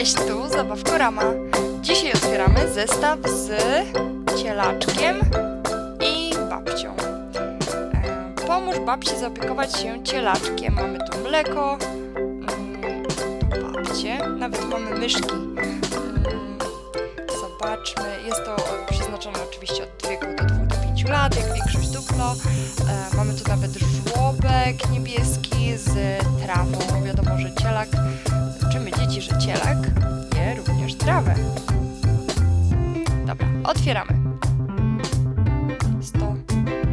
Cześć, tu Zabawkorama. Dzisiaj otwieramy zestaw z cielaczkiem i babcią. E, Pomóż babci zaopiekować się cielaczkiem. Mamy tu mleko, mm, tu babcie, nawet mamy myszki. Mm, Zobaczmy, jest to przeznaczone oczywiście od wieku do 2 do 5 lat, jak większość duplo. E, Mamy tu nawet żłobek niebieski z trawą. Wiadomo, że cielak otwieramy. Jest to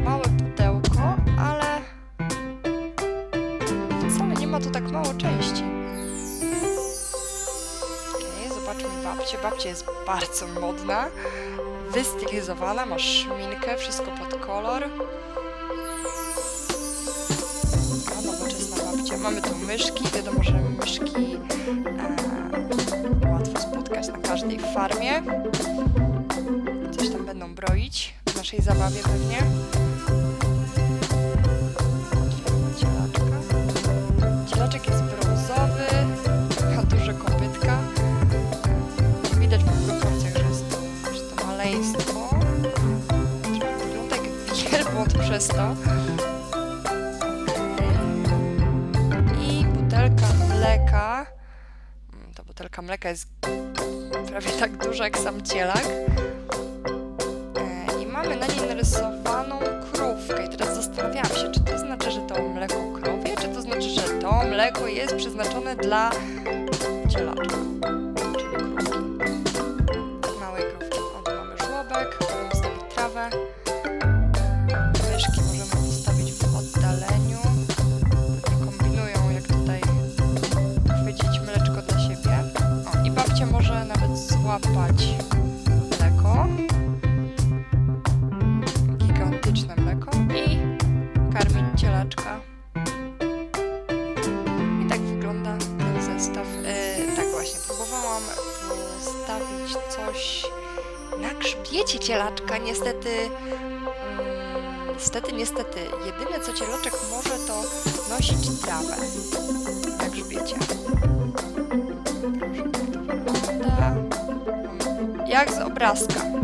małe pudełko, ale wcale nie ma tu tak mało części. Okej, zobaczmy babcię. Babcia jest bardzo modna, wystylizowana, ma szminkę, wszystko pod kolor. A nowoczesna babcia. Mamy tu myszki. Wiadomo, że myszki e, łatwo spotkać na każdej farmie. Broić w naszej zabawie pewnie. Cielaczka. Cielaczek jest brązowy, ma duże kopytka. Widać po proporcjach, że jest to, że to maleństwo. Wygląda jak wielbłąd przez to. I butelka mleka. Mm, Ta butelka mleka jest prawie tak duża jak sam cielak. Mamy na niej narysowaną krówkę. I teraz zastanawiałam się, czy to znaczy, że to mleko krowie, czy to znaczy, że to mleko jest przeznaczone dla cielaczka, czyli krówki. Małej krówki. O, mamy żłobek, możemy wstawić trawę. Myszki możemy postawić w oddaleniu. Kombinują, jak tutaj chwycić mleczko dla siebie. O, i babcia może nawet złapać postawić coś na grzbiecie cielaczka. Niestety, mm, niestety, niestety, jedyne co cielaczek może to nosić trawę na grzbiecie. Tak. Jak z obrazka.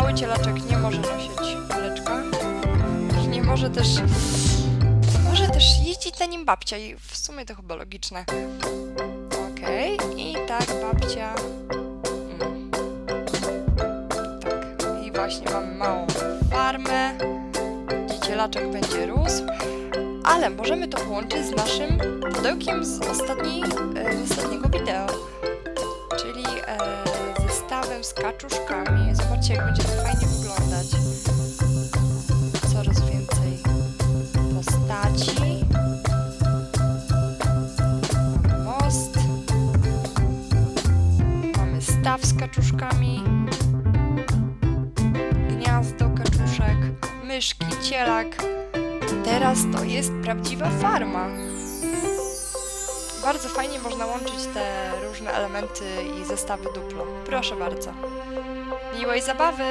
Mały cielaczek nie może nosić mleczka. I nie może też... Może też jeździć na nim babcia i w sumie to chyba logiczne. Okej, i tak babcia... Mm. Tak, i właśnie mamy małą farmę, gdzie cielaczek będzie rósł, ale możemy to połączyć z naszym pudełkiem z, ostatniej, e, z ostatniego wideo, czyli e, zestawem z kaczuszkami. Zobaczcie, jak będzie to fajnie wyglądać. Coraz więcej postaci. Mamy most. Mamy staw z kaczuszkami. Gniazdo kaczuszek. Myszki, cielak. Teraz to jest prawdziwa farma. Bardzo fajnie można łączyć te różne elementy i zestawy duplo. Proszę bardzo. Miłej zabawy!